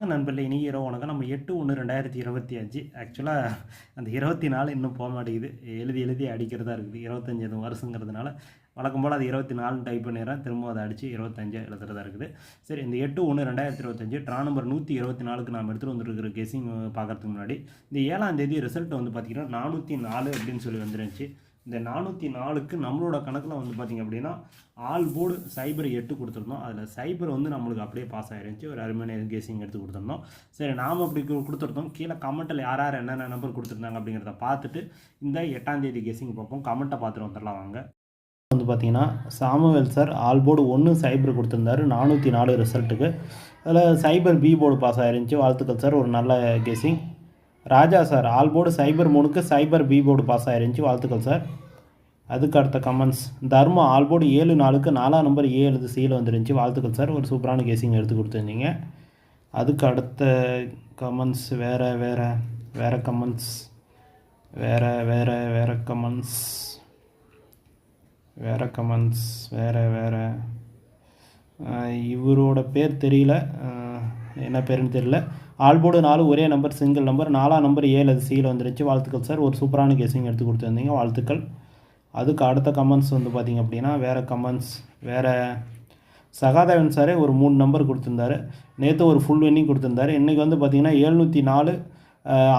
நண்பர்களே இனி இரவு வணக்கம். நம்ம எட்டு ஒன்று ரெண்டாயிரத்தி இருபத்தி அஞ்சு. ஆக்சுவலாக அந்த இருபத்தி நாலு இன்னும் போக மாட்டேங்குது. எழுதி எழுதி அடிக்கிறதா இருக்குது. இருபத்தஞ்சி வருஷங்கிறதுனால. வழக்கம் போல் அது இருபத்தி நாலு டைப் பண்ணிடுறேன். திரும்ப அதை அடித்து இருபத்தஞ்சு எழுதுறதா இருக்குது. சரி இந்த எட்டு ஒன்று ரெண்டாயிரத்தி இருபத்தஞ்சு ட்ரா நம்பர் நூற்றி இருபத்தி நாலுக்கு நாம் எடுத்துகிட்டு வந்துருக்கிற கெஸிங் பார்க்குறதுக்கு முன்னாடி இந்த ஏழாம் தேதி ரிசல்ட் வந்து பார்த்திங்கன்னா நானூற்றி நாலு அப்படின்னு சொல்லி வந்துருந்துச்சு. இந்த நானூற்றி நாலுக்கு நம்மளோட கணக்கில் வந்து பார்த்திங்க அப்படின்னா ஆல் போர்டு சைபர் எட்டு கொடுத்துருந்தோம். அதில் சைபர் வந்து நம்மளுக்கு அப்படியே பாஸ் ஆகிருந்துச்சி ஒரு அருமையான கேசிங் எடுத்து கொடுத்துருந்தோம். சரி நாம் அப்படி கொடுத்துருந்தோம். கீழே கமெண்ட்டில் யார் யார் என்னென்ன நம்பர் கொடுத்துருந்தாங்க அப்படிங்கிறத பார்த்துட்டு இந்த எட்டாம் தேதி கேசிங் பார்ப்போம். கமெண்ட்டை பார்த்துட்டு வந்துடலாம் வாங்க. வந்து பார்த்தீங்கன்னா சாமுவேல் சார் ஆல் போர்டு ஒன்று சைபர் கொடுத்துருந்தாரு. நானூற்றி நாலு ரிசல்ட்டுக்கு அதில் சைபர் பி போர்டு பாஸ் ஆகிருந்துச்சி வாழ்த்துக்கள் சார் ஒரு நல்ல guessing Raja sir all board cipher மூணுக்கு சைபர் பி போர்டு பாஸ் ஆயிருந்துச்சு. வாழ்த்துக்கள் சார் அதுக்கு அடுத்த கமெண்ட்ஸ் தர்மா ஆல்போர்டு ஏழு நாளுக்கு நாலாம் நம்பர் ஏ எழுது சியில் வந்துருந்துச்சு. வாழ்த்துக்கள் சார் ஒரு சூப்பரான கேசிங் எடுத்து கொடுத்துருந்தீங்க. அதுக்கு அடுத்த கமெண்ட்ஸ் வேறு வேறு வேறு கமெண்ட்ஸ் வேறு வேறு வேறு கமெண்ட்ஸ் வேறு கமெண்ட்ஸ் வேறு வேறு. இவரோட பேர் தெரியல. என்ன பேருன்னு தெரியல. ஆல்போர்டு நாலு ஒரே நம்பர் சிங்கிள் நம்பர் நாலாம் நம்பர் ஏழு அது சியில் வந்துருச்சு வாழ்த்துக்கள் சார் ஒரு சூப்பரான கேசிங் எடுத்து கொடுத்துருந்தீங்க. வாழ்த்துக்கள். அதுக்கு அடுத்த கமெண்ட்ஸ் வந்து பார்த்திங்க அப்படின்னா வேறு கமெண்ட்ஸ் வேறு சகாதேவன் சாரே ஒரு மூணு நம்பர் கொடுத்துருந்தாரு. நேற்று ஒரு ஃபுல் வின்னிங் கொடுத்துருந்தாரு. இன்றைக்கி வந்து பார்த்திங்கன்னா எழுநூற்றி நாலு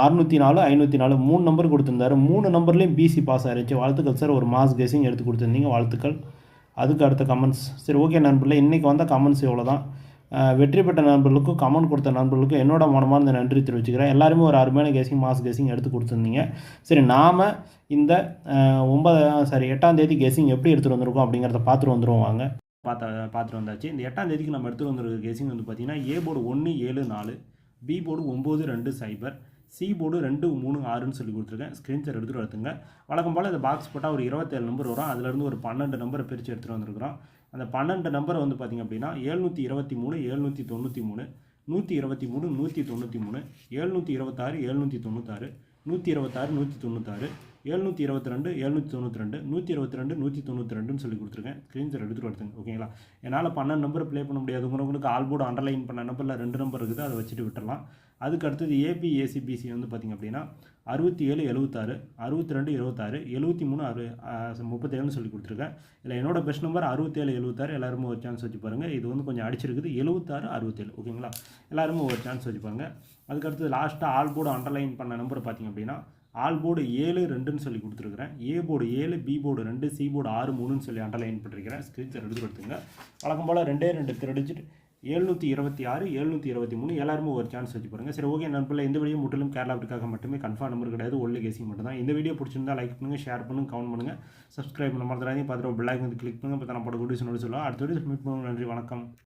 அறுநூற்றி நாலு ஐநூற்றி நாலு மூணு நம்பர் கொடுத்துருந்தாரு. மூணு நம்பர்லேயும் பிசி பாஸ் ஆயிருச்சு. வாழ்த்துக்கள் சார் ஒரு மாஸ் கெஸிங் எடுத்து கொடுத்துருந்தீங்க. வாழ்த்துக்கள். அதுக்கு அடுத்த கமெண்ட்ஸ் சரி ஓகே நண்பர்களே. இன்றைக்கி வந்த கமெண்ட்ஸ் இவ்வளோ தான் வெற்றி பெற்ற நண்பர்களுக்கும் கமெண்ட் கொடுத்த நண்பர்களுக்கும் என்னோட மனமார்ந்த நன்றி தெரிவிச்சுக்கிறேன். எல்லாருமே ஒரு அருமையான கேசிங் மாஸ் கேசிங் எடுத்து கொடுத்துருந்தீங்க. சரி நாம் இந்த ஒன்பது சாரி எட்டாம் தேதி கேசிங் எப்படி எடுத்துகிட்டு வந்திருக்கோம் அப்படிங்கிறத பார்த்துட்டு வந்துருவாங்க பார்த்தா பார்த்துட்டு வந்தாச்சு. இந்த எட்டாம் தேதிக்கு நம்ம எடுத்துகிட்டு வந்திருக்க கேசிங் வந்து பார்த்தீங்கன்னா ஏ போர்டு ஒன்று ஏழு நாலு பி போர்டு ஒம்பது ரெண்டு சைபர் சி போர்டு ரெண்டு மூணு ஆறுன்னு சொல்லி கொடுத்துருக்கேன். ஸ்க்ரீன் ஷாட் எடுத்துகிட்டு எடுத்துங்க வழக்கம் போல் இந்த பாக்ஸ் போட்டால் ஒரு இருபத்தேழு நம்பர் வரும். அதுலேருந்து ஒரு பன்னெண்டு நம்பரை பிரித்து எடுத்துகிட்டு வந்திருக்கிறோம். அந்த பன்னெண்டு நம்பர் வந்து பார்த்திங்க அப்படின்னா எழுநூற்றி இருபத்தி மூணு எழுநூற்றி தொண்ணூற்றி மூணு நூற்றி இருபத்தி மூணு நூற்றி தொண்ணூற்றி மூணு எழுநூற்றி இருபத்தாறு எழுநூற்றி தொண்ணூத்தாறு நூற்றி இருபத்தாறு நூற்றி தொண்ணூத்தாறு எழுநூற்றி இருபத்தி ரெண்டு எழுநூற்றி தொண்ணூற்றி ரெண்டு நூற்றி இருபத்தி ரெண்டு நூற்றி தொண்ணூற்றி ரெண்டுன்னு சொல்லி கொடுத்துருக்கேன். ஸ்க்ரீன்ஷாட் எடுத்துகிட்டு எடுத்துங்க ஓகேங்களா என்னால் பன்னெண்டு நம்பர் ப்ளே பண்ண முடியாதுங்கிறவங்களுக்கு ஆல்போர்டு அண்டர்லைன் பண்ண நம்பரில் ரெண்டு நம்பர் இருக்குது அதை வச்சுட்டு விட்டுடலாம் அதுக்கு அடுத்தது ஏபி ஏசிபிசி வந்து பார்த்திங்க அப்படின்னா அறுபத்தி ஏழு எழுபத்தாறு அறுபத்தி ரெண்டு இருபத்தாறு எழுபத்தி மூணு அறு முப்பத்தேழுன்னு சொல்லி கொடுத்துருக்கேன். இல்லை என்னோட பெஸ்ட் நம்பர் அறுபத்தேழு எழுபத்தாறு எல்லாருமே ஒரு சான்ஸ் வச்சு பாருங்கள் இது வந்து கொஞ்சம் அடிச்சிருக்குது. எழுபத்தாறு அறுபத்தேழு ஓகேங்களா எல்லாருமே ஒரு சான்ஸ் வச்சு பாருங்கள் அதுக்கடுத்து லாஸ்ட்டாக ஆல் போர்டு அண்டர்லைன் பண்ண நம்பர் பார்த்திங்க அப்படின்னா ஆல் போர்டு ஏழு ரெண்டுன்னு சொல்லி கொடுத்துருக்குறேன். ஏ போர்டு ஏழு பி போர்டு ரெண்டு சி போர்டு ஆறு மூணுன்னு சொல்லி அண்டர்லைன் பண்ணிருக்கிறேன். ஸ்க்ரீன்ஷாட் எடுத்து எடுத்துங்க வழக்கம் போல் ரெண்டே ரெண்டு திருடிச்சிட்டு எழுநூற்றி இருபத்தி ஆறு எழுநூற்றி இருபத்தி மூணு எல்லாருமே ஒரு சான்ஸ் வச்சு பாருங்கள் சரி ஓகே நண்பர்களே இந்த வீடியோ முற்றிலும் கேரளாவுக்காக மட்டுமே கன்ஃபார்ம் நம்பர் கிடையாது. ஒல்லி கேசிங் மட்டும் தான் இந்த வீடியோ பிடிச்சிருந்தா லைக் பண்ணுங்கள் ஷேர் பண்ணுங்கள் கமெண்ட் பண்ணுங்கள் சப்ஸ்கிரைப் பண்ண மறந்துடாதீங்க. பார்த்துட்டு பெல் ஐக்கன் கிளிக் பண்ணுங்கள் இப்போ நான் போட வீடியோஸ் சொல்லலாம் அடுத்த வீடியோ மீட் பண்ணுவோம். நன்றி வணக்கம்.